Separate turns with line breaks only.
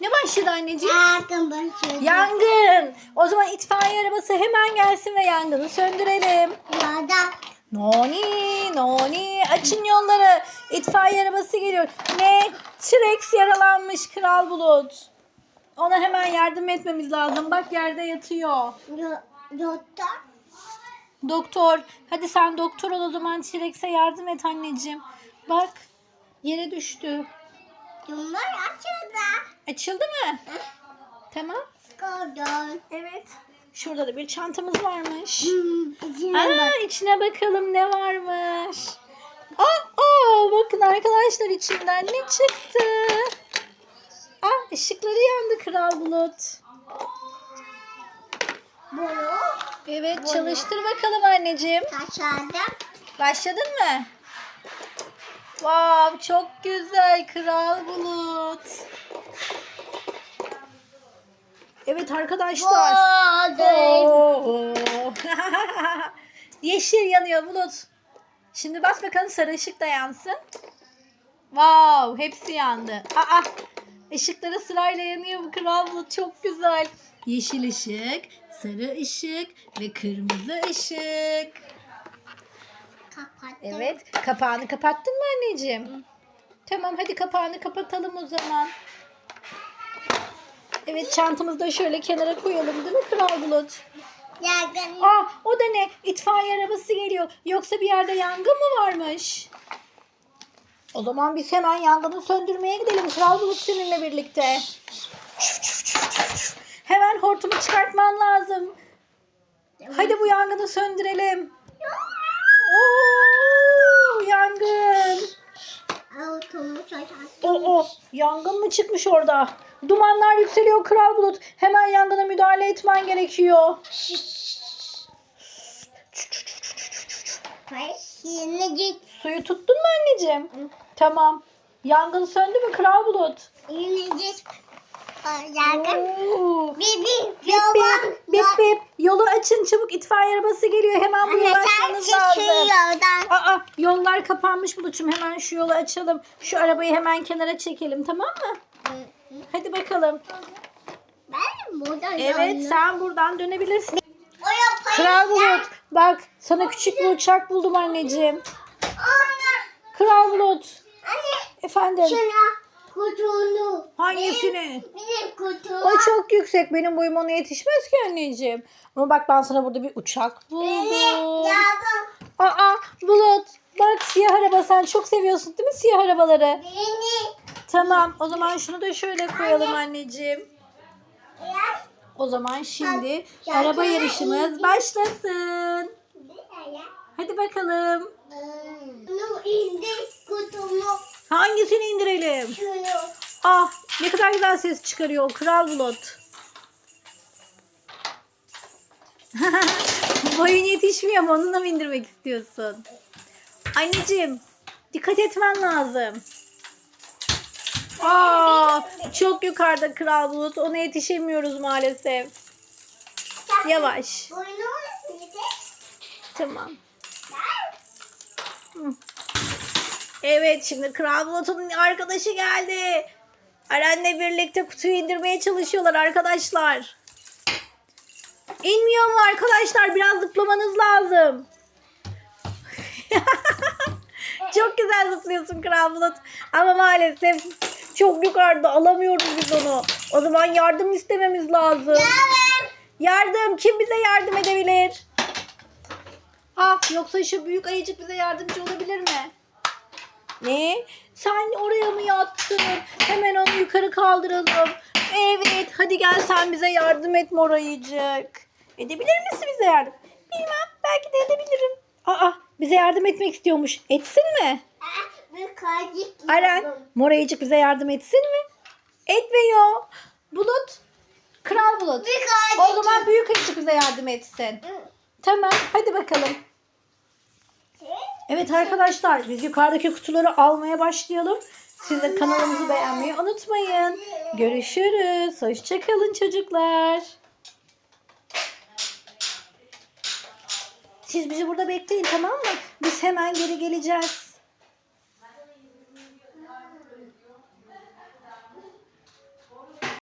Ne başladı anneciğim?
Yakın başladı.
Yangın. O zaman itfaiye arabası hemen gelsin ve yangını söndürelim.
Yada.
Noni, Noni açın yolları. İtfaiye arabası geliyor. Ne? T-Rex yaralanmış Kral Bulut. Ona hemen yardım etmemiz lazım. Bak yerde yatıyor.
Yo- Yotta.
Doktor. Hadi sen doktor ol o zaman T-Rex'e yardım et anneciğim. Bak yere düştü.
Bunlar açıldı.
Açıldı mı? Tamam.
Gördüm.
Evet. Şurada da bir çantamız varmış.
Hmm, içine bak.
Aa, içine bakalım ne varmış. Aa, aa, bakın arkadaşlar içinden ne çıktı? Aa, ışıkları yandı Kral Bulut.
Bunu
Evet çalıştır bakalım anneciğim.
taşardım.
Başladın mı? Wow çok güzel Kral Bulut. Evet arkadaşlar.
Gördüm.
Oo. Yeşil yanıyor Bulut. Şimdi bas bakalım sarı ışık da yansın. Wow, hepsi yandı. Aa, ışıkları sırayla yanıyor bu kral bulut. Çok güzel. Yeşil ışık, sarı ışık ve kırmızı ışık.
Kapattım.
Evet, kapağını kapattın mı anneciğim? Tamam, hadi kapağını kapatalım o zaman. Evet, çantamızı da şöyle kenara koyalım değil mi kral bulut?
Yakın.
Aa o da ne? İtfaiye arabası geliyor. Yoksa bir yerde yangın mı varmış? O zaman biz hemen yangını söndürmeye gidelim. Kral Bulut seninle birlikte. Hemen hortumu çıkartman lazım. Hadi bu yangını söndürelim. Oo, yangın.
Automu taşardım.
Yangın mı çıkmış orada? Dumanlar yükseliyor Kral Bulut. Hemen yangına müdahale etmen gerekiyor. Suyu tuttun mu anneciğim? Tamam. Yangın söndü mü Kral Bulut? Oo.
Bir.
Bip bip bip bip. Yolu açın çabuk itfaiye arabası geliyor. Hemen bu yola
sen
açmanız lazım.
çıkıyordan.
Aa yollar kapanmış Bulut'cum. Hemen şu yolu açalım. Şu arabayı hemen kenara çekelim tamam mı? Hadi bakalım.
Ben burada
Evet sen buradan dönebilirsin.
O yapayım.
Kral Bulut bak sana küçük bir uçak buldum anneciğim.
Anne.
Kral Bulut.
Anne.
Efendim
Şuna kutunu.
hangisini?
Benim kutum.
O çok yüksek. Benim boyum ona yetişmez ki anneciğim. Ama bak ben sana burada bir uçak
Benim
buldum.
yavrum.
Aa Bulut. Bak siyah araba sen çok seviyorsun değil mi siyah arabaları?
Beni.
Tamam o zaman şunu da şöyle koyalım anneciğim.
Ya.
O zaman şimdi
Ya-
araba
ya-
yarışımız başlasın. Hadi bakalım.
Bunu kutumu.
Hangisini indirelim?
Şunu.
Ah ne kadar güzel ses çıkarıyor o Kral Bulut. Boyun yetişmiyor mu? Onunla mı indirmek istiyorsun? Anneciğim dikkat etmen lazım. Aa, çok yukarıda Kral Bulut. Ona yetişemiyoruz maalesef. Yavaş. Tamam. Hı. Evet şimdi Kral Bulut'un arkadaşı geldi. Aren'le birlikte kutuyu indirmeye çalışıyorlar arkadaşlar. İnmiyor mu arkadaşlar? Biraz zıplamanız lazım. çok güzel zıplıyorsun Kral Bulut. Ama maalesef çok yukarıda alamıyoruz biz onu. O zaman yardım istememiz lazım.
Yavrum.
Yardım. Kim bize yardım edebilir? Ah yoksa şu büyük ayıcık bize yardımcı olabilir mi? Ne? Sen oraya mı yattın? Hemen onu yukarı kaldıralım. Evet hadi gel sen bize yardım et mor ayıcık. Edebilir misin bize yardım? Bilmem belki de edebilirim. Aa bize yardım etmek istiyormuş. Etsin mi? Aren
yapalım.
mor ayıcık bize yardım etsin mi? Etmiyor. Bulut. Kral Bulut. O zaman büyük ayıcık bize yardım etsin. Tamam hadi bakalım. Evet arkadaşlar biz yukarıdaki kutuları almaya başlayalım. Siz de kanalımızı beğenmeyi unutmayın. Görüşürüz. Hoşçakalın çocuklar. Siz bizi burada bekleyin tamam mı? Biz hemen geri geleceğiz.